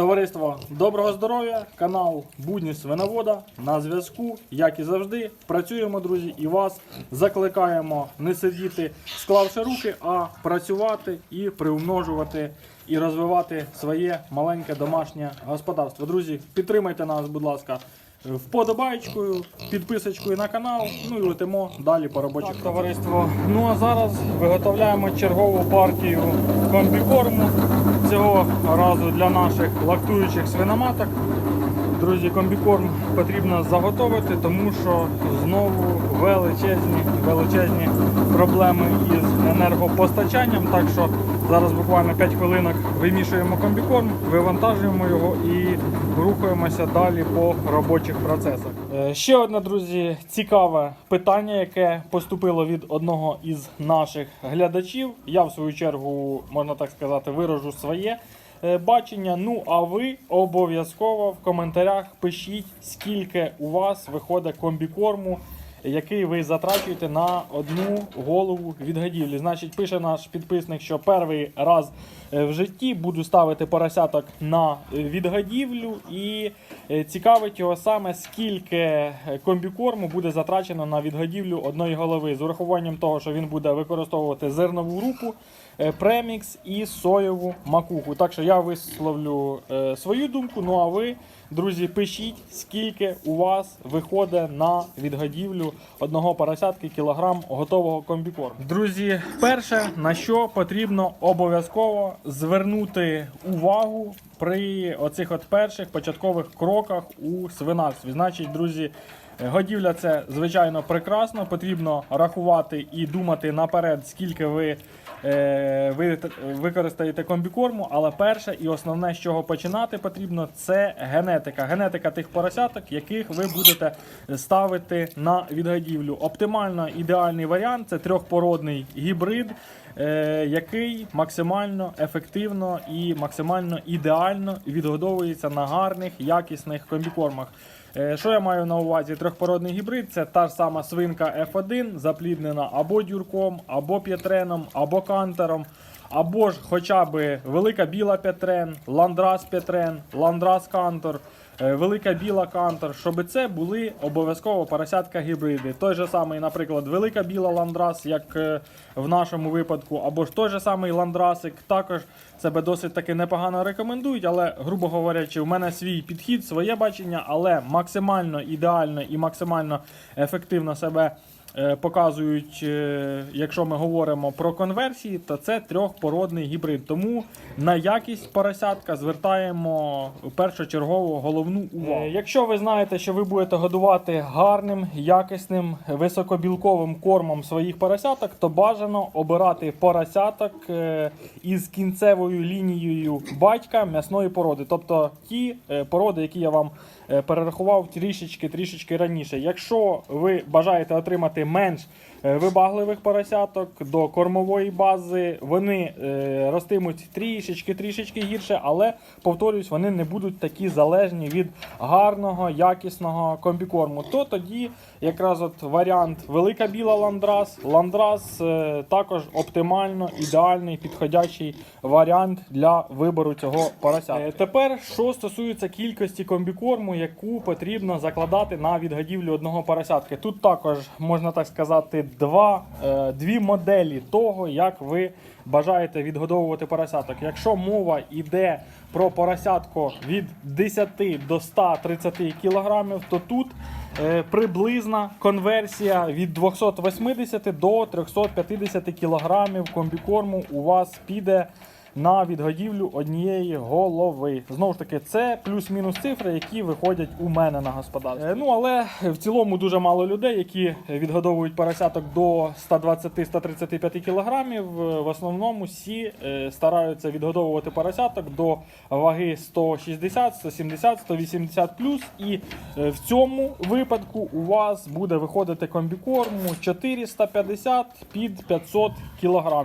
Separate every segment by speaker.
Speaker 1: Товариство доброго здоров'я, канал Будні Свиновода на зв'язку, як і завжди. Працюємо, друзі, і вас закликаємо не сидіти, склавши руки, а працювати і приумножувати і розвивати своє маленьке домашнє господарство. Друзі, підтримайте нас, будь ласка. Вподобайкою, підписочкою на канал, ну і летимо далі по робочих товариство. Ну а зараз виготовляємо чергову партію комбікорму цього разу для наших лактуючих свиноматок. Друзі, комбікорм потрібно заготовити, тому що знову величезні, величезні проблеми із енергопостачанням. Так що зараз буквально 5 хвилинок вимішуємо комбікорм, вивантажуємо його і рухаємося далі по робочих процесах. Е, Ще одне, друзі, цікаве питання, яке поступило від одного із наших глядачів. Я, в свою чергу, можна так сказати, виражу своє е, бачення. Ну, а ви обов'язково в коментарях пишіть, скільки у вас виходить комбікорму, який ви затрачуєте на одну голову відгодівлі. Значить, пише наш підписник, що перший раз е, в житті буду ставити поросяток на відгодівлю і е, цікавить його саме, скільки е, комбікорму буде затрачено на відгодівлю одної голови з урахуванням того, що він буде використовувати зернову групу, премікс і соєву макуху. Так що я висловлю е, свою думку. Ну а ви, друзі, пишіть, скільки у вас виходить на одного поросятки кілограм готового комбікорму. Друзі, перше на що потрібно обов'язково звернути увагу при оцих от перших початкових кроках у свинарстві. Значить, друзі. Годівля це звичайно прекрасно. Потрібно рахувати і думати наперед, скільки ви, е, ви використаєте комбікорму. Але перше і основне, з чого починати потрібно, це генетика. Генетика тих поросяток, яких ви будете ставити на відгодівлю. Оптимально ідеальний варіант це трьохпородний гібрид. е, Який максимально ефективно і максимально ідеально відгодовується на гарних якісних комбікормах. Е, Що я маю на увазі? Трьохпородний гібрид це та ж сама свинка F1, запліднена або дюрком, або п'ятреном, або кантером, або ж хоча б велика біла п'ятрен, ландрас п'ятрен, ландрас кантор, велика біла кантор, щоб це були обов'язково поросятка гібриди. Той же самий, наприклад, велика біла ландрас, як е, в нашому випадку, або ж той же самий ландрасик, також себе досить таки непогано рекомендують, але, грубо говорячи, в мене свій підхід, своє бачення, але максимально ідеально і максимально ефективно себе е, показують, е, якщо ми говоримо про конверсії, то це трьохпородний гібрид. Тому на якість поросятка звертаємо першочергово головну увагу. Е, Якщо ви знаєте, що ви будете годувати гарним, якісним, високобілковим кормом своїх поросяток, то бажано обирати поросяток е, із кінцевою лінією батька м'ясної породи, тобто ті е, породи, які я вам е, перерахував трішечки трішечки раніше. Якщо ви бажаєте отримати менш е, вибагливих поросяток до кормової бази, вони е, ростимуть трішечки трішечки гірше, але повторюсь, вони не будуть такі залежні від гарного, якісного комбікорму. То тоді якраз от варіант велика біла ландрас. Ландрас е, також оптимально ідеальний підходящий варіант для вибору цього поросятка. Е, Тепер, що стосується кількості комбікорму, яку потрібно закладати на відгодівлю одного поросятки. Тут також можна так сказати два, е, дві моделі того, як ви бажаєте відгодовувати поросяток. Якщо мова йде про поросятко від 10 до 130 кг, то тут е, приблизна конверсія від 280 до 350 кг комбікорму у вас піде на відгодівлю однієї голови. Знову ж таки, це плюс-мінус цифри, які виходять у мене на господарстві. Е, Ну але в цілому дуже мало людей, які відгодовують поросяток до 120-135 кг. В основному всі е, стараються відгодовувати поросяток до ваги 160, 170, 180 плюс. І е, в цьому випадку у вас буде виходити комбікорму 450 під 500 кг.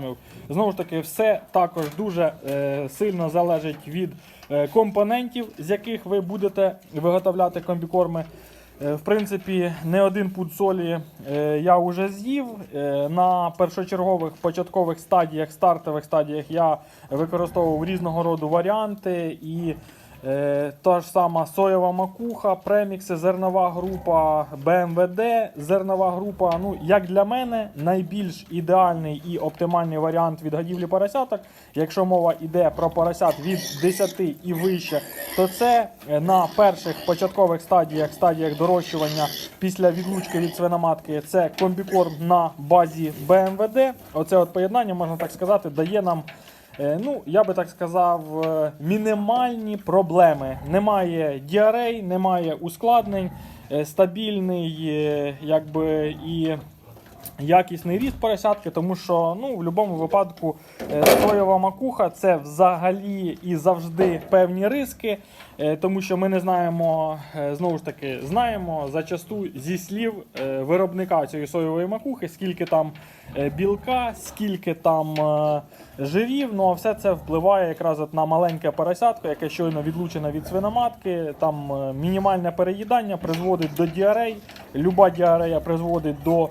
Speaker 1: Знову ж таки, все також дуже е, сильно залежить від е, компонентів, з яких ви будете виготовляти комбікорми. Е, В принципі, не один пуд солі е, я вже з'їв. Е, На першочергових початкових стадіях, стартових стадіях я використовував різного роду варіанти і та ж сама соєва макуха, премікси, зернова група, БМВД, зернова група. Ну, як для мене, найбільш ідеальний і оптимальний варіант від годівлі поросяток. Якщо мова йде про поросят від 10 і вище, то це е, на перших початкових стадіях, стадіях дорощування після відлучки від свиноматки, це комбікорм на базі БМВД. Оце от поєднання, можна так сказати, дає нам. Е, Ну, я би так сказав, е, мінімальні проблеми. Немає діарей, немає ускладнень, е, стабільний якби, і якісний ріст поросятки, тому що ну, в будь-якому випадку е, соєва макуха це взагалі і завжди певні риски, е, тому що ми не знаємо, е, знову ж таки, знаємо зачасту зі слів виробника цієї соєвої макухи, скільки там білка, скільки там жирів. Ну а все це впливає якраз на маленьке поросятко, яке щойно відлучене від свиноматки. Там мінімальне переїдання призводить до діарей. Люба діарея призводить до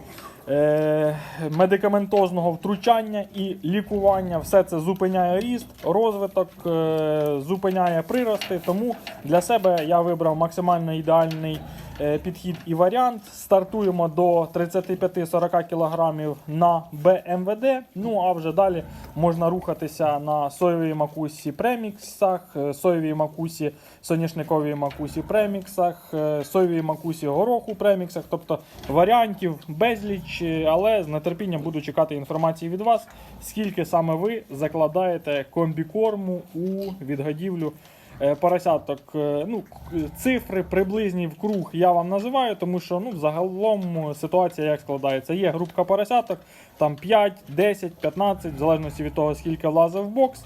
Speaker 1: медикаментозного втручання і лікування. Все це зупиняє ріст, розвиток, е, зупиняє прирости. Тому для себе я вибрав максимально ідеальний е, підхід і варіант. Стартуємо до 35-40 кг на БМВД. Ну а вже далі можна рухатися на соєвій макусі преміксах, е, соєвій макусі, соняшниковій макусі преміксах, е, соєвій макусі гороху преміксах. Тобто варіантів безліч, е, але з нетерпінням буду чекати інформації від вас, скільки саме ви закладаєте комбікорму у відгодівлю е, поросяток. Е, Ну, цифри приблизні в круг я вам називаю, тому що ну, загалом ситуація як складається. Є групка поросяток, там 5, 10, 15, в залежності від того, скільки влазить в бокс.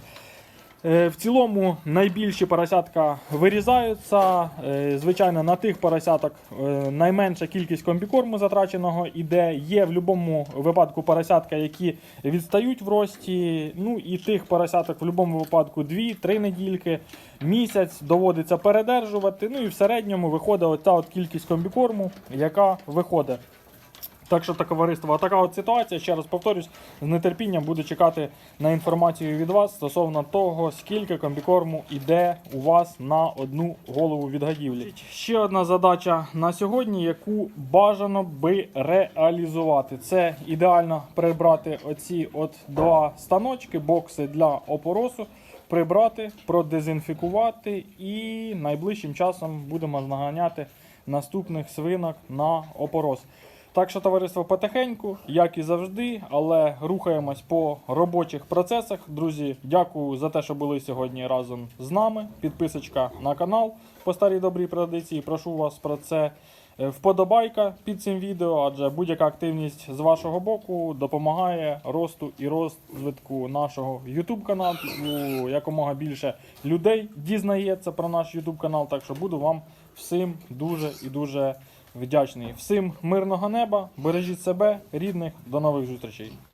Speaker 1: Е, В цілому найбільші поросятка вирізаються. Е, Звичайно, на тих поросяток е, найменша кількість комбікорму затраченого іде. Є в будь-якому випадку поросятка, які відстають в рості. Ну і тих поросяток в будь-якому випадку 2-3 недільки, місяць доводиться передержувати. Ну і в середньому виходить оця от кількість комбікорму, яка виходить. Так що таке товариство, така от ситуація, ще раз повторюсь, з нетерпінням буду чекати на інформацію від вас стосовно того, скільки комбікорму йде у вас на одну голову від гадівлі. Ще одна задача на сьогодні, яку бажано би реалізувати. Це ідеально прибрати оці от два станочки, бокси для опоросу. Прибрати, продезінфікувати і найближчим часом будемо наганяти наступних свинок на опорос. Так що, товариство, потихеньку, як і завжди, але рухаємось по робочих процесах. Друзі, дякую за те, що були сьогодні разом з нами. Підписочка на канал по старій добрій традиції. Прошу вас про це. Е, Вподобайка під цим відео, адже будь-яка активність з вашого боку допомагає росту і розвитку нашого YouTube каналу. Якомога більше людей дізнається про наш YouTube канал. Так що буду вам всім дуже і дуже вдячний. Всім мирного неба, бережіть себе, рідних, до нових зустрічей.